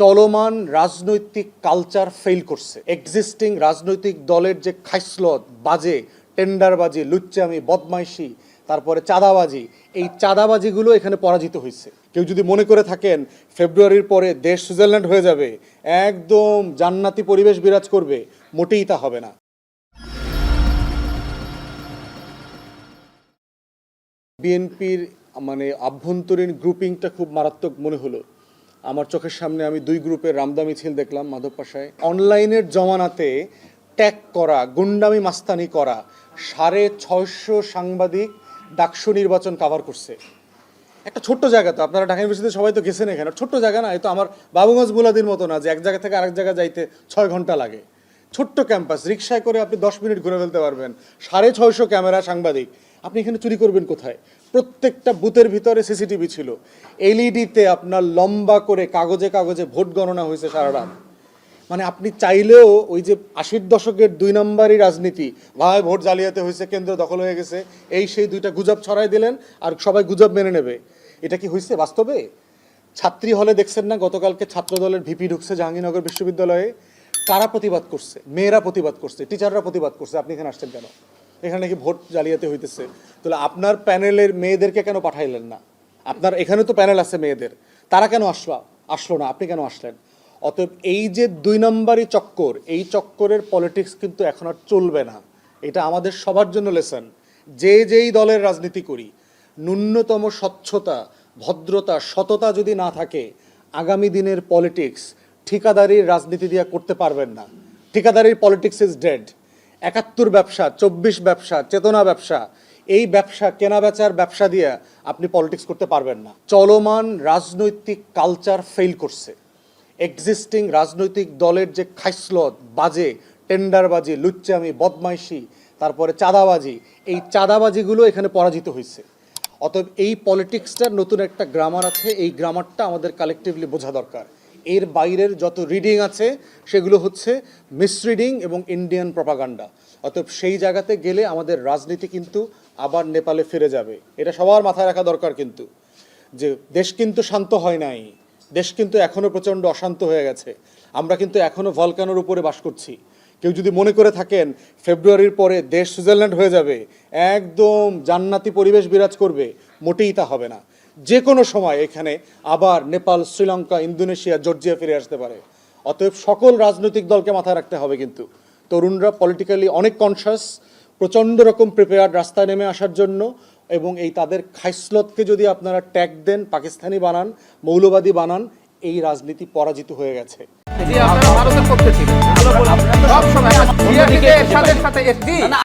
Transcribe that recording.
চলমান রাজনৈতিক culture fail করছে। এক্সিস্টিং রাজনৈতিক দলের যে খাইসলত, বাজে, টেন্ডারবাজি, লুচ্চামি, বদমাইশি, তারপরে চাঁদাবাজি, এই চাঁদাবাজিগুলো এখানে পরাজিত হয়েছে। কেউ যদি মনে করে থাকেন, ফেব্রুয়ারির পরে দেশ সুইজারল্যান্ড হয়ে যাবে, একদম জান্নাতি পরিবেশ বিরাজ করবে, মোটেই তা হবে না। বিএনপির মানে আভ্যন্তরীণ গ্রুপিংটা খুব মারাত্মক মনে হলো। আমার চোখের সামনে আমি দুই গ্রুপের রামদা মিছিল দেখলাম, মাধব পাশায়। অনলাইনের জমানাতে ট্যাগ করা, গুন্ডামি মাস্তানি করা, সাড়ে ছয়শো সাংবাদিক ডাকসু নির্বাচন কাভার করছে। একটা ছোট্ট জায়গা তো, আপনারা ঢাকা ইউনিভার্সিটিতে সবাই তো গেছেন এখানে, ছোট্ট জায়গা না তো আমার বাবুগঞ্জ মুলাদির মতো না, যে এক জায়গা থেকে আরেক জায়গায় যাইতে ছয় ঘণ্টা লাগে। ছোট্ট ক্যাম্পাস, রিক্সায় করে আপনি দশ মিনিট ঘুরে ফেলতে পারবেন। সাড়ে ছয়শো ক্যামেরা সাংবাদিক, আপনি এখানে চুরি করবেন কোথায়? প্রত্যেকটা বুথের ভিতরে সিসিটিভি ছিল। এলইডিতে আপনার লম্বা করে কাগজে কাগজে ভোট গণনা হয়েছে সারা রাত। মানে আপনি চাইলেও ওই যে আশির দশকের দুই নম্বরই রাজনীতি, ভাই ভোট জালিয়াতে হয়েছে, কেন্দ্র দখল হয়ে গেছে, এই সেই দুইটা গুজব ছড়াই দিলেন আর সবাই গুজব মেনে নেবে। এটা কি হয়েছে বাস্তবে? ছাত্রী হলে দেখছেন না, গতকালকে ছাত্রদলের ভিপি ঢুকছে জাহাঙ্গীরনগর বিশ্ববিদ্যালয়ে। কারা প্রতিবাদ করছে? মেয়েরা প্রতিবাদ করছে, টিচাররা প্রতিবাদ করছে, আপনি এখানে আসছেন কেন? এখানে নাকি ভোট জালিয়াতে হইতেছে। তাহলে আপনার প্যানেলের মেয়েদেরকে কেন পাঠাইলেন না? আপনার এখানে তো প্যানেল আছে মেয়েদের। তারা কেন আসলো? আসলো না? আপনি কেন আসলেন? অতএব এই যে দুই নম্বরই চক্কর, এই চক্করের পলিটিক্স কিন্তু এখন আর চলবে না। এটা আমাদের সবার জন্য লেসন। যে যেই দলের রাজনীতি করি, ন্যূনতম স্বচ্ছতা, ভদ্রতা, সততা যদি না থাকে, আগামী দিনের পলিটিক্স ঠিকাদারির রাজনীতি দিয়ে করতে পারবেন না। ঠিকাদারির পলিটিক্স ইজ ডেড। একাত্তর ব্যবসা, চব্বিশ ব্যবসা, চেতনা ব্যবসা, এই ব্যবসা, কেনা বেচার ব্যবসা দিয়ে আপনি পলিটিক্স করতে পারবেন না। চলমান রাজনৈতিক কালচার ফেল করছে। এক্সিস্টিং রাজনৈতিক দলের যে খাইসলত, বাজে টেন্ডারবাজি লুচ্চামি, বদমাইশি, তারপরে চাঁদাবাজি, এই চাঁদাবাজিগুলো এখানে পরাজিত হয়েছে। অতএব এই পলিটিক্সটার নতুন একটা গ্রামার আছে, এই গ্রামারটা আমাদের কালেকটিভলি বোঝা দরকার। এর বাইরের যত রিডিং আছে, সেগুলো হচ্ছে মিসরিডিং এবং ইন্ডিয়ান প্রপাগান্ডা অতএব সেই জায়গাতে গেলে আমাদের রাজনীতি কিন্তু আবার নেপালে ফিরে যাবে। এটা সবার মাথায় রাখা দরকার কিন্তু। যে দেশ কিন্তু শান্ত হয় নাই। দেশ কিন্তু এখনও প্রচণ্ড অশান্ত হয়ে গেছে। আমরা কিন্তু এখনও ভলকানোর উপরে বাস করছি। কেউ যদি মনে করে থাকেন ফেব্রুয়ারির পরে দেশ সুইজারল্যান্ড হয়ে যাবে, একদম জান্নাতি পরিবেশ বিরাজ করবে, মোটেই তা হবে না। যে কোনো সময় এখানে আবার নেপাল শ্রীলঙ্কা ইন্দোনেশিয়া জর্জিয়া ফিরে আসতে পারে। অতএব সকল রাজনৈতিক দলকে মাথায় রাখতে হবে কিন্তু। তরুণরা পলিটিক্যালি অনেক কনসাস প্রচণ্ড রকম প্রিপেয়ার্ড রাস্তায় নেমে আসার জন্য এবং এই তাদের খাইসলতকে যদি আপনারা ট্যাগ দেন পাকিস্তানি বানান মৌলবাদী বানান এই রাজনীতি পরাজিত হয়ে গেছে। ভারতের পক্ষে ছিলেন।